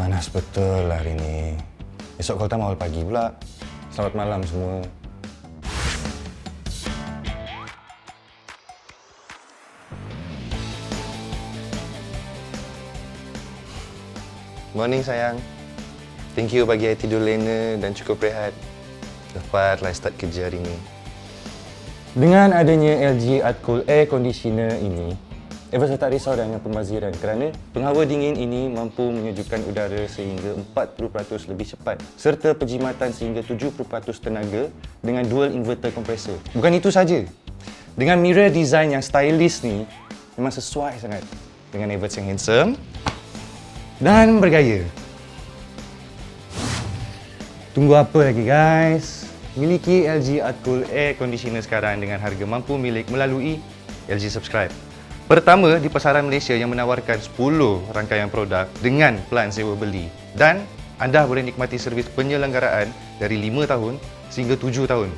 Panas betul lah hari ni. Esok kau tak awal pagi pula. Selamat malam semua. Morning sayang. Thank you bagi I tidur lena dan cukup rehat. Cepatlah start kerja hari ni. Dengan adanya LG Artcool Air Conditioner ini, Eversa tak risau dengan pembaziran kerana penghawa dingin ini mampu menyejukkan udara sehingga 40% lebih cepat serta penjimatan sehingga 70% tenaga dengan dual inverter kompresor. Bukan itu saja. Dengan mirror design yang stylish ni memang sesuai sangat dengan Everest yang handsome dan bergaya. Tunggu apa lagi guys? Miliki LG Artcool Air Conditioner sekarang dengan harga mampu milik melalui LG Subscribe. Pertama di pasaran Malaysia yang menawarkan 10 rangkaian produk dengan plan sewa beli dan anda boleh nikmati servis penyelenggaraan dari 5 tahun sehingga 7 tahun.